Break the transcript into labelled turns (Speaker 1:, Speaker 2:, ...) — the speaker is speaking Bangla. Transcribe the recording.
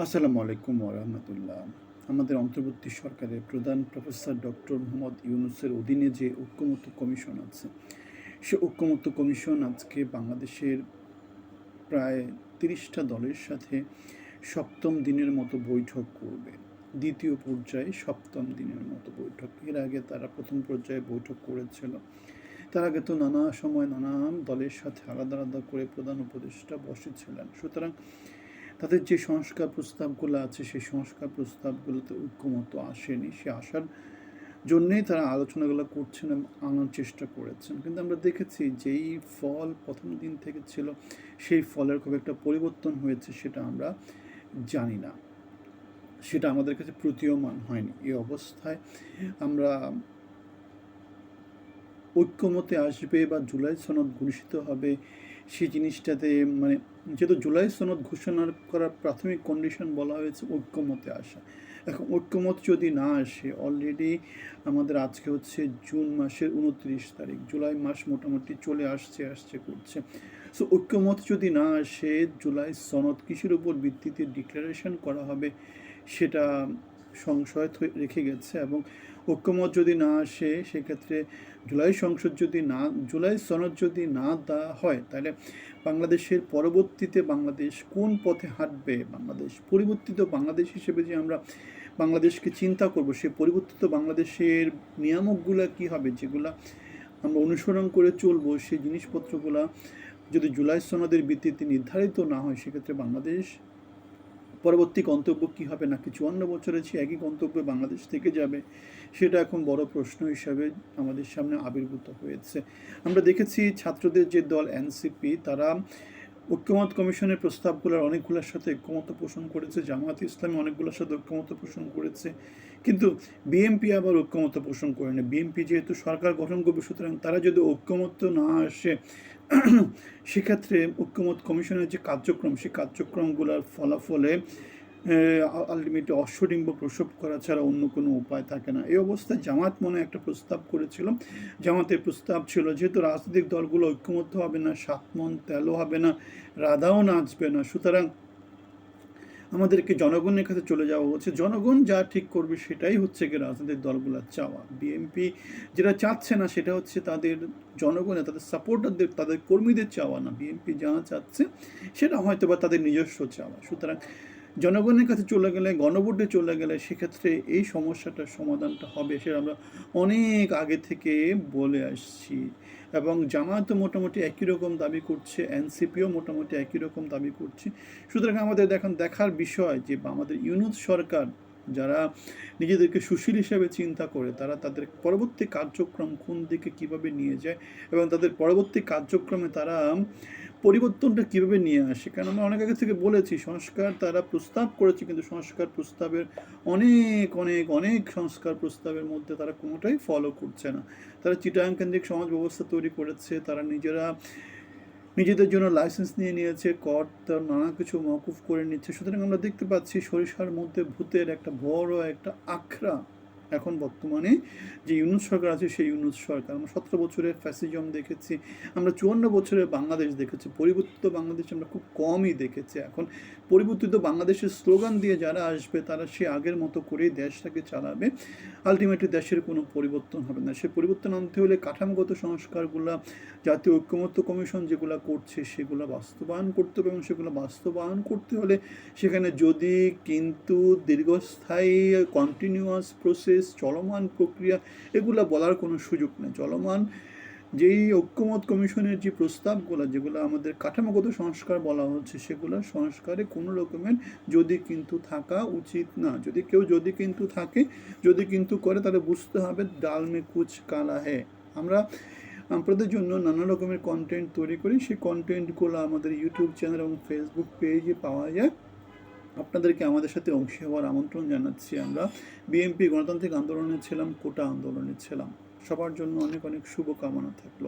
Speaker 1: আসসালামু আলাইকুম ওরহমতুল্লাহ আমাদের অন্তর্বর্তী সরকারের প্রধান প্রফেসর ডক্টর মোহাম্মদ ইউনুসের অধীনে যে ঐক্যমত্য কমিশন আছে, সে ঐক্যমত্য কমিশন আজকে বাংলাদেশের প্রায় তিরিশটা দলের সাথে সপ্তম দিনের মতো বৈঠক করবে। দ্বিতীয় পর্যায়ে সপ্তম দিনের মতো বৈঠক। এর আগে তারা প্রথম পর্যায়ে বৈঠক করেছিল। তার আগে তো নানা সময় নানা দলের সাথে আলাদা আলাদা করে প্রধান উপদেষ্টা বসেছিলেন। সুতরাং তাদের যে সংস্কার প্রস্তাবগুলো আছে, সেই সংস্কার প্রস্তাবগুলোতে ঐক্যমত আসেনি। সে আসার জন্যেই তারা আলোচনাগুলো করছেন এবং আনার চেষ্টা করেছেন। কিন্তু আমরা দেখেছি যেই ফল প্রথম দিন থেকে ছিল, সেই ফলের খুব একটা পরিবর্তন হয়েছে সেটা আমরা জানি না। সেটা আমাদের কাছে প্রতীয়মান হয়নি। এই অবস্থায় আমরা ঐক্যমতে আসবে বা জুলাই সনদ ঘোষিত হবে সেই জিনিসটাতে মানে যেহেতু জুলাই সনদ ঘোষণা করার প্রাথমিক কন্ডিশন বলা হয়েছে ঐক্যমতে আসা। এখন ঐক্যমত যদি না আসে অলরেডি আমাদের আজকে হচ্ছে জুন মাসের উনত্রিশ তারিখ, জুলাই মাস মোটামুটি চলে আসছে আসছে, করছে। সো ঐক্যমত যদি না আসে, জুলাই সনদ কিসের উপর ভিত্তিতে ডিক্লারেশন করা হবে, সেটা সংশয় রেখে গেছে এবং ঐক্যমত যদি না আসে, সেক্ষেত্রে জুলাই সংসদ যদি না, জুলাই সনদ যদি না দেওয়া হয়, তাহলে বাংলাদেশের পরবর্তীতে বাংলাদেশ কোন পথে হাঁটবে? বাংলাদেশ পরিবর্তিত বাংলাদেশ হিসেবে যে আমরা বাংলাদেশকে চিন্তা করব, সে পরিবর্তিত বাংলাদেশের নিয়ামকগুলো কি হবে? যেগুলা আমরা অনুসরণ করে চলবো, সেই জিনিসপত্রগুলা যদি জুলাই সনদের ভিত্তিতে নির্ধারিত না হয়, সেক্ষেত্রে বাংলাদেশ পরবর্তী গন্তব্য কী হবে নাকি চুয়ান্ন বছরে সে একই গন্তব্যে বাংলাদেশ থেকে যাবে, সেটা এখন বড় প্রশ্ন হিসাবে আমাদের সামনে আবির্ভূত হয়েছে। আমরা দেখেছি ছাত্রদের যে দল এনসিপি তারা ঐক্যমত কমিশনের প্রস্তাবগুলোর অনেকগুলোর সাথে ঐক্যমত পোষণ করেছে জামাত ইসলামী অনেকগুলোর সাথে ঐক্যমত পোষণ করেছে। কিন্তু বিএমপি আবার ঐক্যমত পোষণ করে করেনি বিএমপি যেহেতু সরকার গঠন করবে, সুতরাং তারা যদি ঐক্যমত না আসে, সেক্ষেত্রে ঐক্যমত কমিশনের যে কার্যক্রম, সেই কার্যক্রমগুলোর ফলাফলে আলটিমেটলি অশ্বডিম্ব প্রসব করা ছাড়া অন্য কোনো উপায় থাকে না। এই অবস্থায় জামাত মনে একটা প্রস্তাব করেছিল। জামাতের প্রস্তাব ছিল যেহেতু রাজনৈতিক দলগুলো ঐক্যমত্য হবে না সাতমন তেলও হবে না, রাধাও নাচবে না। সুতরাং আমাদেরকে জনগণের কাছে চলে যাওয়া হচ্ছে। জনগণ যা ঠিক করবে সেটাই হচ্ছে কি রাজনৈতিক দলগুলোর চাওয়া। বিএনপি যেটা চাচ্ছে না সেটা হচ্ছে তাদের জনগণের, তাদের সাপোর্টারদের, তাদের কর্মীদের চাওয়া না। বিএনপি যা চাচ্ছে সেটা হয়তো বা তাদের নিজস্ব চাওয়া। সুতরাং জনগণের কাছে চলে গেলে, গণভোটে চলে গেলে সেক্ষেত্রে এই সমস্যাটার সমাধানটা হবে সেটা আমরা অনেক আগে থেকে বলে আসছি। এবং জামায়াতও মোটামুটি একই রকম দাবি করছে, এনসিপিও মোটামুটি একই রকম দাবি করছে। সুতরাং আমাদের এখন দেখার বিষয় যে আমাদের ইউনুস সরকার যারা নিজেদেরকে সুশীল হিসেবে চিন্তা করে, তারা তাদের পরবর্তী কার্যক্রম কোন দিকে কীভাবে নিয়ে যায় এবং তাদের পরবর্তী কার্যক্রমে তারা পরিবর্তনটা কীভাবে নিয়ে আসে? কারণ আমরা অনেক আগে থেকে বলেছি, সংস্কার তারা প্রস্তাব করেছে, কিন্তু সংস্কার প্রস্তাবের অনেক অনেক অনেক সংস্কার প্রস্তাবের মধ্যে তারা কোনোটাই ফলো করছে না। তারা চিটাং কেন্দ্রিক সমাজ ব্যবস্থা তৈরি করেছে, তারা নিজেরা, নিজেদের জন্য লাইসেন্স নিয়ে নিয়েছে কর তার নানা কিছু মকুফ করে নিচ্ছে। সুতরাং আমরা দেখতে পাচ্ছি সরিষার মধ্যে ভূতের একটা বড় একটা আখড়া। এখন বর্তমানে যে ইউনুস সরকার আছে, সেই ইউনুস সরকার। আমরা সতেরো বছরের ফ্যাসিজম দেখেছি, আমরা চুয়ান্ন বছরের বাংলাদেশ দেখেছি, পরিবর্তিত বাংলাদেশ আমরা খুব কমই দেখেছি। এখন পরিবর্তিত বাংলাদেশের স্লোগান দিয়ে যারা আসবে, তারা সে আগের মতো করেই দেশটাকে চালাবে। আলটিমেটলি দেশের কোনো পরিবর্তন হবে না। সে পরিবর্তন আনতে হলে কাঠামোগত সংস্কারগুলো, জাতীয় ঐক্যমত্য কমিশন যেগুলো করছে, সেগুলো বাস্তবায়ন করতে হবে এবং সেগুলো বাস্তবায়ন করতে হলে সেখানে যদি কিন্তু দীর্ঘস্থায়ী কন্টিনিউয়াস প্রসেস চলমান প্রক্রিয়া, এগুলো বলার কোনো সুযোগ নেই। চলমান যেই ঐক্যমত কমিশনের যে প্রস্তাবগুলো, যেগুলো আমাদের কাঠামোগত সংস্কার বলা হচ্ছে, সেগুলো সংস্কারে কোনো রকমের যদি কিন্তু থাকা উচিত না। যদি কেউ যদি কিন্তু থাকে, যদি কিন্তু করে, তাহলে বুঝতে হবে ডাল মে কুচ কালা হে আমরা আপনাদের জন্য নানা রকমের কন্টেন্ট তৈরি করি। সেই কন্টেন্টগুলো আমাদের ইউটিউব চ্যানেল এবং ফেসবুক পেজে পাওয়া যায়। আপনাদেরকে আমাদের সাথে অংশী হওয়ার আমন্ত্রণ জানাচ্ছি আমরা। বিএনপি গণতান্ত্রিক আন্দোলনে ছিলাম, কোটা আন্দোলনে ছিলাম। সবার জন্য অনেক অনেক শুভকামনা থাকল।